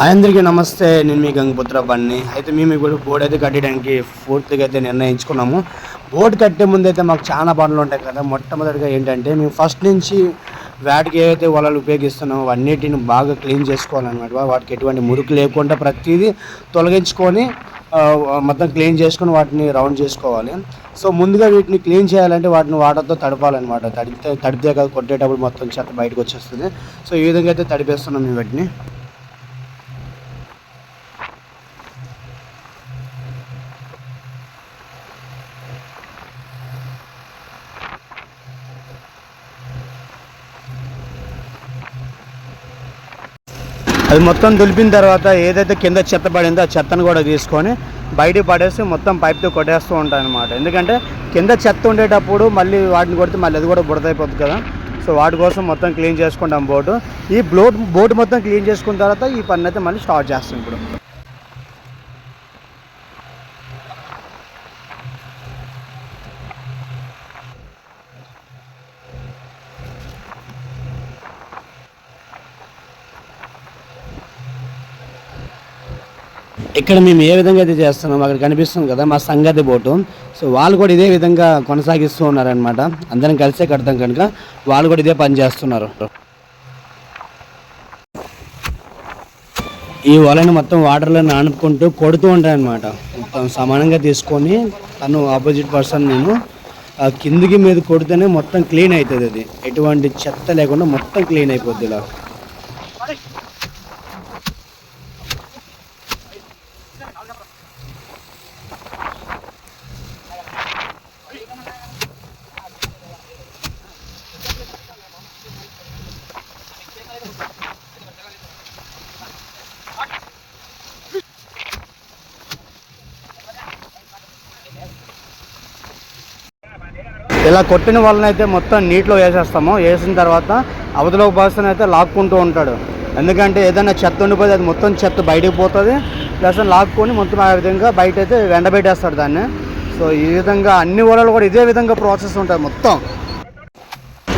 అందరికీ నమస్తే నేను మీ గంగపుత్ర బండి అయితే మేము ఇప్పుడు బోర్డు అయితే కట్టడానికి పూర్తిగా అయితే నిర్ణయించుకున్నాము. బోర్డు కట్టే ముందు అయితే మాకు చాలా పనులు ఉంటాయి కదా. మొట్టమొదటిగా ఏంటంటే మేము ఫస్ట్ నుంచి వాటికి ఏవైతే వలలు ఉపయోగిస్తున్నామో అన్నిటిని బాగా క్లీన్ చేసుకోవాలన్నమాట. వాటికి ఎటువంటి మురికి లేకుండా ప్రతిదీ తొలగించుకొని మొత్తం క్లీన్ చేసుకొని వాటిని రౌండ్ చేసుకోవాలి. సో ముందుగా వీటిని క్లీన్ చేయాలంటే వాటిని వాటర్తో తడపాలన్నమాట. తడితే తడితే కదా కొట్టేటప్పుడు మొత్తం చెత్త బయటకు వచ్చేస్తుంది. సో ఈ విధంగా అయితే తడిపేస్తున్నాం మేము వాటిని. అది మొత్తం దులిపిన తర్వాత ఏదైతే కింద చెత్త పడిందో ఆ చెత్తను కూడా తీసుకొని బయటికి పడేసి మొత్తం పైప్తో కొట్టేస్తూ ఉంటాను అనమాట ఎందుకంటే కింద చెత్త ఉండేటప్పుడు మళ్ళీ వాటిని కొడితే మళ్ళీ అది కూడా బుడదైపోతుంది కదా. సో వాటి కోసం మొత్తం క్లీన్ చేసుకుంటాం బోటు. ఈ బ్లోట్ బోట్ మొత్తం క్లీన్ చేసుకున్న తర్వాత ఈ పని అయితే మళ్ళీ స్టార్ట్ చేస్తాం ఇప్పుడు. ఇక్కడ మేము ఏ విధంగా అయితే చేస్తున్నాం అక్కడ కనిపిస్తుంది కదా మా సంగతి బోటు. సో వాళ్ళు కూడా ఇదే విధంగా కొనసాగిస్తూ ఉన్నారనమాట అందరం కలిసే కడతాం కనుక వాళ్ళు కూడా ఇదే పని చేస్తున్నారు. ఈ వలని మొత్తం వాటర్లో నానుకుంటూ కొడుతూ ఉంటాయన్నమాట మొత్తం సమానంగా తీసుకొని తను ఆపోజిట్ పర్సన్ నేను ఆ కిందికి మీద కొడితేనే మొత్తం క్లీన్ అవుతుంది అది. ఎటువంటి చెత్త లేకుండా మొత్తం క్లీన్ అయిపోద్ది ఇలా ఇలా కొట్టిన వాళ్ళనైతే అయితే మొత్తం నీటిలో వేసేస్తాము. వేసిన తర్వాత అవతల పర్సన్ అయితే లాక్కుంటూ ఉంటాడు. ఎందుకంటే ఏదైనా చెత్త ఉండిపోతే అది మొత్తం చెత్త బయటకు పోతుంది. ప్లస్ లాక్కొని మొత్తం ఆ విధంగా బయట అయితే ఎండబెట్టేస్తాడు దాన్ని. సో ఈ విధంగా అన్ని వలలు కూడా ఇదే విధంగా ప్రాసెస్ ఉంటుంది మొత్తం.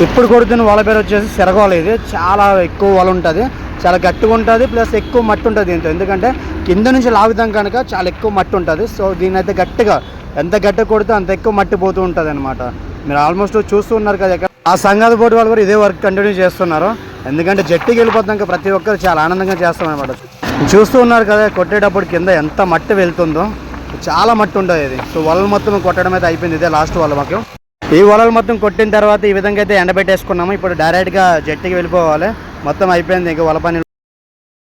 ఇప్పుడు కొడుతున్న వల పేరు వచ్చేసి సిరగోల ఇది. చాలా ఎక్కువ వల ఉంటుంది. చాలా గట్టిగా ఉంటుంది. ప్లస్ ఎక్కువ మట్టి ఉంటుంది దీంతో ఎందుకంటే కింద నుంచి లాగుతాం కనుక చాలా ఎక్కువ మట్టి ఉంటుంది. సో దీని అయితే గట్టిగా ఎంత గట్ట కొడితే అంత ఎక్కువ మట్టి పోతూ ఉంటుంది అనమాట మీరు ఆల్మోస్ట్ చూస్తూ ఉన్నారు కదా ఆ సంఘాల బోర్డు వాళ్ళు కూడా ఇదే వర్క్ కంటిన్యూ చేస్తున్నారు. ఎందుకంటే జట్టుకి వెళ్ళిపోతాక ప్రతి ఒక్కరు చాలా ఆనందంగా చేస్తాం అనమాట చూస్తూ ఉన్నారు కదా కొట్టేటప్పుడు కింద ఎంత మట్టి వెళ్తుందో. చాలా మట్టి ఉంటుంది ఇది. సో వలలు మొత్తం కొట్టడం అయితే అయిపోయింది. ఇదే లాస్ట్ వల్ల మాకు. ఈ వలలు మొత్తం కొట్టిన తర్వాత ఈ విధంగా అయితే ఎండబెట్టేసుకున్నాము. ఇప్పుడు డైరెక్ట్గా జట్టుకి వెళ్ళిపోవాలి. మొత్తం అయిపోయింది ఇక వల పని.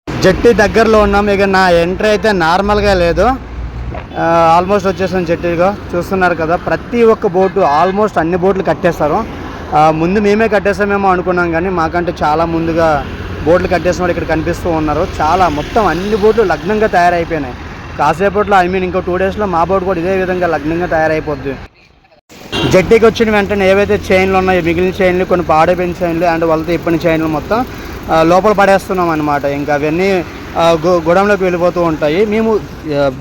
జట్టి దగ్గరలో ఉన్నాము. ఇక నా ఎంట్రీ అయితే నార్మల్గా లేదు. ఆల్మోస్ట్ వచ్చేసాను చెట్టుగా. చూస్తున్నారు కదా ప్రతి ఒక్క బోటు ఆల్మోస్ట్ అన్ని బోట్లు కట్టేస్తారు. ముందు మేమే కట్టేసామేమో అనుకున్నాం కానీ మాకంటే చాలా ముందుగా బోట్లు కట్టేసిన వాళ్ళు ఇక్కడ కనిపిస్తూ ఉన్నారు. చాలా మొత్తం అన్ని బోట్లు లగ్నంగా తయారైపోయినాయి. కాసేపట్లో ఐ మీన్ ఇంకో టూ డేస్లో మా బోట్ కూడా ఇదే విధంగా లగ్నంగా తయారైపోద్ది. జట్టీకి వచ్చిన వెంటనే ఏవైతే చైన్లు ఉన్నాయో మిగిలిన చైన్లు కొన్ని పాడైపోయిన చైన్లు అండ్ వాళ్ళతో ఇప్పిన చైన్లు మొత్తం లోపల పడేస్తున్నాం అనమాట ఇంకా అవన్నీ గొడంలోకి వెళ్ళిపోతూ ఉంటాయి. మేము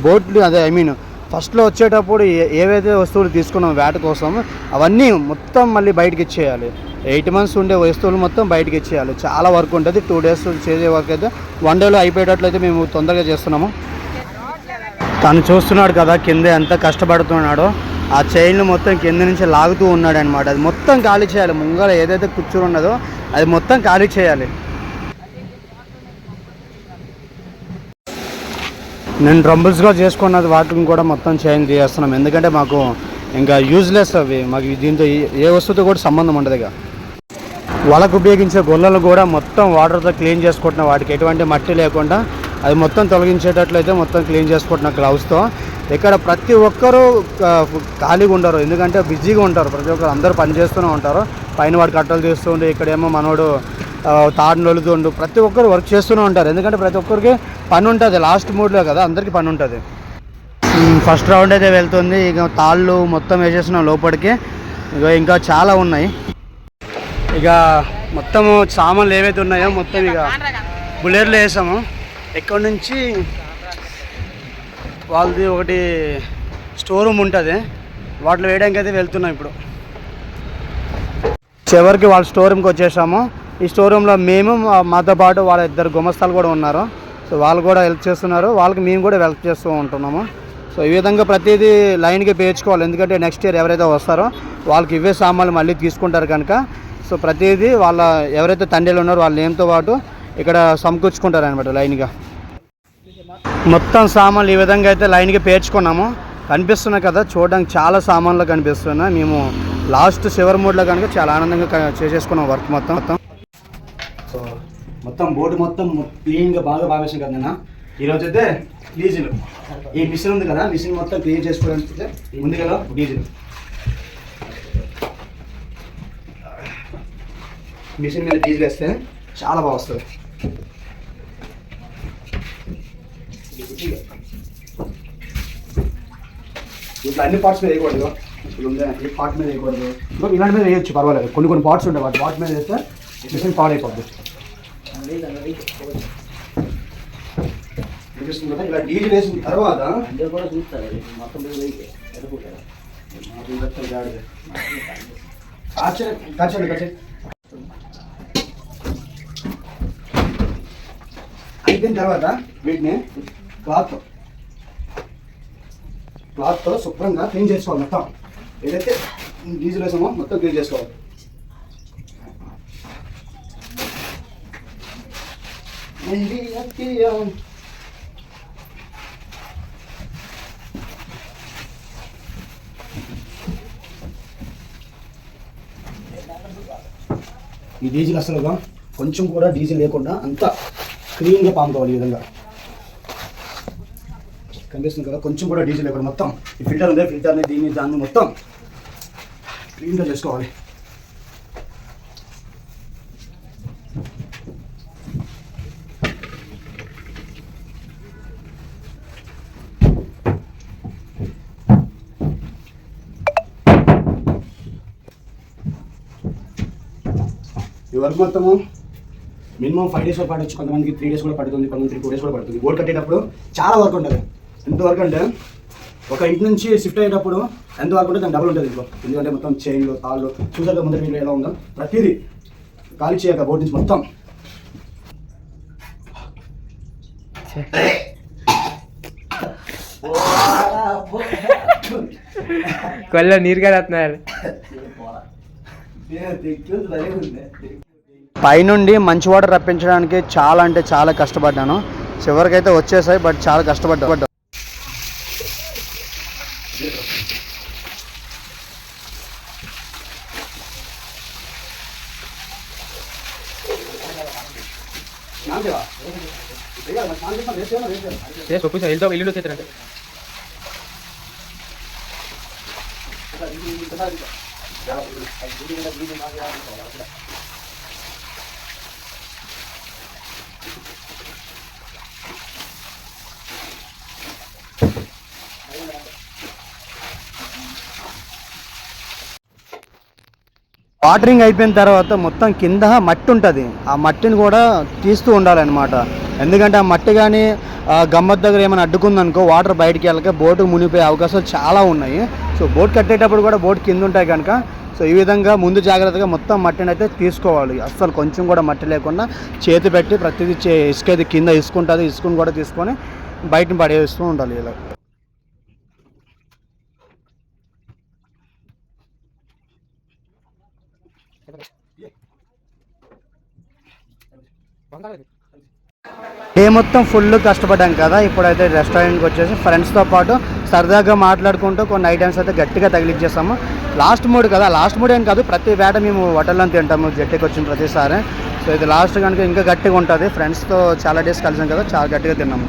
బోట్లు అదే ఐ మీన్ ఫస్ట్లో వచ్చేటప్పుడు ఏవైతే వస్తువులు తీసుకున్నాం వేట కోసం అవన్నీ మొత్తం మళ్ళీ బయటకి ఇచ్చేయాలి. ఎయిట్ మంత్స్ ఉండే వస్తువులు మొత్తం బయటకి ఇచ్చేయాలి. చాలా వర్క్ ఉంటుంది. టూ డేస్ చేసే వర్క్ అయితే వన్ డేలో అయిపోయేటట్లయితే మేము తొందరగా చేస్తున్నాము. తను చూస్తున్నాడు కదా కింద ఎంత కష్టపడుతున్నాడో. ఆ చైన్లు మొత్తం కింద నుంచి లాగుతూ ఉన్నాడు అనమాట అది మొత్తం ఖాళీ చేయాలి. ముంగల ఏదైతే కూర్చుని ఉన్నదో అది మొత్తం ఖాళీ చేయాలి. నేను డ్రంబుల్స్గా చేసుకున్నది వాటిని కూడా మొత్తం చైన్ చేస్తున్నాం. ఎందుకంటే మాకు ఇంకా యూజ్లెస్ అవి. మాకు దీంతో ఏ- ఏ వస్తువుతో కూడా సంబంధం ఉండదు ఇక. వలకు ఉపయోగించే గొల్లలు కూడా మొత్తం వాటర్తో క్లీన్ చేసుకుంటున్నాం వాటికి ఎటువంటి మట్టి లేకుండా అది మొత్తం తొలగించేటట్లయితే మొత్తం క్లీన్ చేసుకుంటున్నాం గ్లౌస్తో ఇక్కడ ప్రతి ఒక్కరూ ఖాళీగా ఉండరు. ఎందుకంటే బిజీగా ఉంటారు. ప్రతి ఒక్కరు అందరూ పని చేస్తూనే ఉంటారు. పైన వాడు కట్టలు చేస్తూ ఉండి ఇక్కడేమో మనోడు తాడు నొలుతుండు ప్రతి ఒక్కరు వర్క్ చేస్తూనే ఉంటారు. ఎందుకంటే ప్రతి ఒక్కరికి పని ఉంటుంది. లాస్ట్ మూడ్లో కదా అందరికీ పని ఉంటుంది. ఫస్ట్ రౌండ్ అయితే వెళ్తుంది. ఇక తాళ్ళు మొత్తం వేసేస్తున్నాం లోపలికి. ఇక ఇంకా చాలా ఉన్నాయి. ఇక మొత్తము సామాన్లు ఏవైతే ఉన్నాయో మొత్తం ఇక బుల్లెర్లో వేసాము. ఎక్కడి నుంచి వాళ్ళది ఒకటి స్టోర్ రూమ్ ఉంటుంది. వాటిలో వేయడానికి అయితే వెళ్తున్నాం ఇప్పుడు. చివరికి వాళ్ళ స్టోర్ రూమ్కి వచ్చేసాము. ఈ స్టోర్ రూమ్లో మేము మా- మాతో పాటు వాళ్ళ ఇద్దరు గుమస్తాలు కూడా ఉన్నారు. సో వాళ్ళు కూడా హెల్ప్ చేస్తున్నారు. వాళ్ళకి మేము కూడా హెల్ప్ చేస్తూ ఉంటున్నాము. సో ఈ విధంగా ప్రతిదీ లైన్కి పేర్చుకోవాలి. ఎందుకంటే నెక్స్ట్ ఇయర్ ఎవరైతే వస్తారో వాళ్ళకి ఇవే సామాన్లు మళ్ళీ తీసుకుంటారు కనుక. సో ప్రతిదీ వాళ్ళ ఎవరైతే తండ్రిలు ఉన్నారో వాళ్ళ నేమ్తో పాటు ఇక్కడ సమకూర్చుకుంటారు అనమాట లైన్గా మొత్తం సామాన్లు ఈ విధంగా అయితే లైన్కి పేర్చుకున్నాము. కనిపిస్తున్నాయి కదా చూడడానికి చాలా సామాన్లు కనిపిస్తున్నాయి. మేము లాస్ట్ సివర్ మోడ్లో కనుక చాలా ఆనందంగా చేసేసుకున్నాం వర్క్ మొత్తం. మొత్తం సో మొత్తం బోర్డు మొత్తం క్లీన్గా బాగా భావిస్తాం కదా నేను ఈరోజు అయితే డీజిల్. ఈ మిషన్ ఉంది కదా మిషన్ మొత్తం క్లీన్ చేసుకోవడానికి ఉంది కదా డీజిల్. మిషన్ మీద డీజిల్ వేస్తే చాలా బాగా వస్తుంది. ఇట్లా అన్ని పార్ట్స్ మీద వేయకూడదు. ఇప్పుడు ఉంది ఈ పార్ట్ మీద వేయకూడదు. ఇంకా ఇలాంటి మీద వేయొచ్చు పర్వాలేదు. కొన్ని కొన్ని పార్ట్స్ ఉంటాయి వాటి పార్ట్ మీద వేస్తే మిషన్ పాడైపోద్ది. అనిపిస్తుంది కదా ఇలా డీజిల్ వేసిన తర్వాత అందరూ కూడా చూస్తారు మొత్తం కాచండి కాచండి కాచండి. అయిపోయిన తర్వాత వీటిని క్లాత్ క్లాత్తో శుభ్రంగా క్లీన్ చేసుకోవాలి మొత్తం. ఏదైతే డీజిల్ వేసామో మొత్తం క్లీన్ చేసుకోవాలి. ఈ డీజిల్ అసలు కొంచెం కూడా డీజిల్ లేకుండా అంతా క్లీన్గా పాముకోవాలి ఈ విధంగా. కనిపిస్తుంది కదా కొంచెం కూడా డీజిల్ లేకుండా మొత్తం. ఈ ఫిల్టర్ ఉంది ఫిల్టర్ని దీన్ని దాన్ని మొత్తం క్లీన్గా చేసుకోవాలి ఈ వర్క్ మొత్తము మినిమం ఫైవ్ డేస్ కూడా పడవచ్చు కొంతమందికి త్రీ డేస్ కూడా పడుతుంది కొంతమంది టూ డేస్ కూడా పడుతుంది. బోర్డు కట్టేటప్పుడు చాలా వర్క్ ఉంటుంది. ఎంత వర్క్ అంటే ఒక ఇంటి నుంచి షిఫ్ట్ అయ్యేటప్పుడు ఎంత వర్క్ ఉంటే దాని డబుల్ ఉంటుంది ఇంట్లో ఎందుకంటే మొత్తం చైన్లు తాళ్ళు చూసాక ముందర ఇంట్లో ఎలా ఉందో? ప్రతిదీ ఖాళీ చేయక బోర్డు నుంచి మొత్తం. కొల్ల నీరు కడుతున్నారు పైనుండి మంచి వాటర్ రప్పించడానికి చాలా అంటే చాలా కష్టపడ్డాను. చివరికైతే వచ్చేసాయి బట్ చాలా కష్టపడ్డా సొప్పు వెళ్తా ఇల్లు వచ్చేస్తారంటే వాటరింగ్ అయిపోయిన తర్వాత మొత్తం కింద మట్టి ఉంటుంది. ఆ మట్టిని కూడా తీస్తూ ఉండాలన్నమాట. ఎందుకంటే ఆ మట్టి కానీ గమ్మత్ దగ్గర ఏమైనా అడ్డుకుందనుకో వాటర్ బయటికి వెళ్ళక బోటు మునిపోయే అవకాశాలు చాలా ఉన్నాయి సో బోట్ కట్టేటప్పుడు కూడా బోట్ కింద ఉంటాయి కనుక సో ఈ విధంగా ముందు జాగ్రత్తగా మొత్తం మట్టిని అయితే తీసుకోవాలి అస్సలు కొంచెం కూడా మట్టి లేకుండా చేతి పెట్టి ప్రతిదీ చే ఇసుక అయితే కింద ఇసుకుంటుంది ఇసుకుని ఇసుకను కూడా తీసుకొని బయటని పడేస్తూ ఉండాలి ఇలా డే మొత్తం ఫుల్ కష్టపడ్డాం కదా ఇప్పుడైతే రెస్టారెంట్కి వచ్చేసి ఫ్రెండ్స్తో పాటు సరదాగా మాట్లాడుకుంటూ కొన్ని ఐటమ్స్ అయితే గట్టిగా తగిలించేసాము లాస్ట్ మూడు కదా లాస్ట్ మూడు ఏం కాదు ప్రతి వేట మేము హోటల్లో తింటాము జట్టుకి వచ్చిన ప్రతిసారి. సో ఇది లాస్ట్ కనుక ఇంకా గట్టిగా ఉంటుంది ఫ్రెండ్స్తో చాలా డేస్ కలిసాం కదా చాలా గట్టిగా తిన్నాము.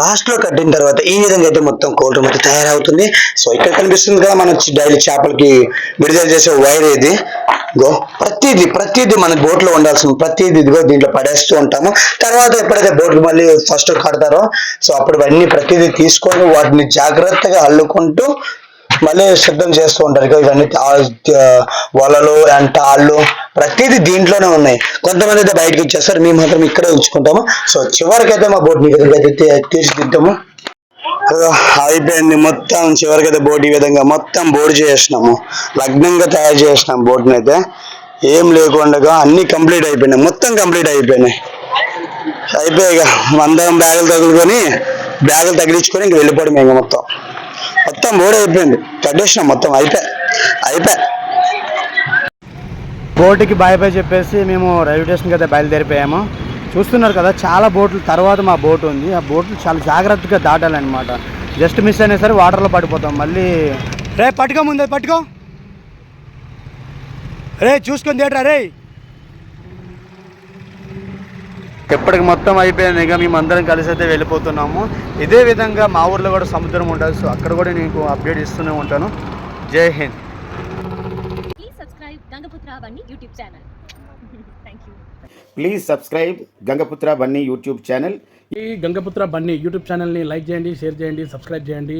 లాస్ట్లో కట్టిన తర్వాత ఈ విధంగా అయితే మొత్తం కోల్డ్ అయితే తయారవుతుంది. సో ఇక్కడ కనిపిస్తుంది కదా మనం డైలీ చేపలకి విడుదల చేసే వైర్ ఇది. గో ప్రతిదీ ప్రతిదీ మన బోట్లో ఉండాల్సిన ప్రతిదీ ఇదిగో దీంట్లో పడేస్తూ ఉంటాము. తర్వాత ఎప్పుడైతే బోట్లు మళ్ళీ ఫస్ట్ కడతారో సో అప్పుడు అన్ని ప్రతిదీ తీసుకొని వాటిని జాగ్రత్తగా అల్లుకుంటూ మళ్ళీ సిద్ధం చేస్తూ ఉంటారు ఇక ఇవన్నీ వలలు అండ్ తాళ్ళు ప్రతిదీ దీంట్లోనే ఉన్నాయి. కొంతమంది అయితే బయటకు ఇచ్చేస్తారు మేము మాత్రం ఇక్కడే ఉంచుకుంటాము. సో చివరికైతే మా బోట్ మీకు అయితే తీర్చిదిద్దాము. అయిపోయింది మొత్తం. చివరికైతే బోట్ ఈ విధంగా మొత్తం బోర్డు చేసినాము. లగ్నంగా తయారు చేసినాం బోట్ని అయితే. ఏం లేకుండా అన్ని కంప్లీట్ అయిపోయినాయి. మొత్తం కంప్లీట్ అయిపోయినాయి. అయిపోయాయి ఇక. అందరం బ్యాగులు తగులుకొని బ్యాగులు తగిలించుకొని ఇంక వెళ్ళిపోవడం ఇంకా మొత్తం. మొత్తం బోర్డు అయిపోయింది. మొత్తం అయిపోయి అయిపోయి. బోటుకి బాయ్ బాయ్ చెప్పేసి మేము రైల్వే స్టేషన్కి అయితే బయలుదేరిపోయాము. చూస్తున్నారు కదా చాలా బోట్లు తర్వాత మా బోట్ ఉంది. ఆ బోట్లు చాలా జాగ్రత్తగా దాటాలన్నమాట. జస్ట్ మిస్ అయినా సరే వాటర్లో పడిపోతాం. మళ్ళీ రే పట్టుకో ముందే పట్టుకో. రే చూసుకొని తేటరా రే ఎప్పటికి మొత్తం అయిపోయింది. ఇక మేము అందరం కలిసి అయితే వెళ్ళిపోతున్నాము. ఇదే విధంగా మా ఊర్లో కూడా సముద్రం ఉంటుంది సో అక్కడ కూడా నీకు అప్డేట్ ఇస్తూనే ఉంటాను. జై హింద్. Please subscribe Gangaputra Bunny YouTube channel. Thank you. Please subscribe Gangaputra Bunny YouTube channel ఈ గంగపుత్ర బన్నీ యూట్యూబ్ ఛానల్ని లైక్ చేయండి షేర్ చేయండి సబ్స్క్రైబ్ చేయండి.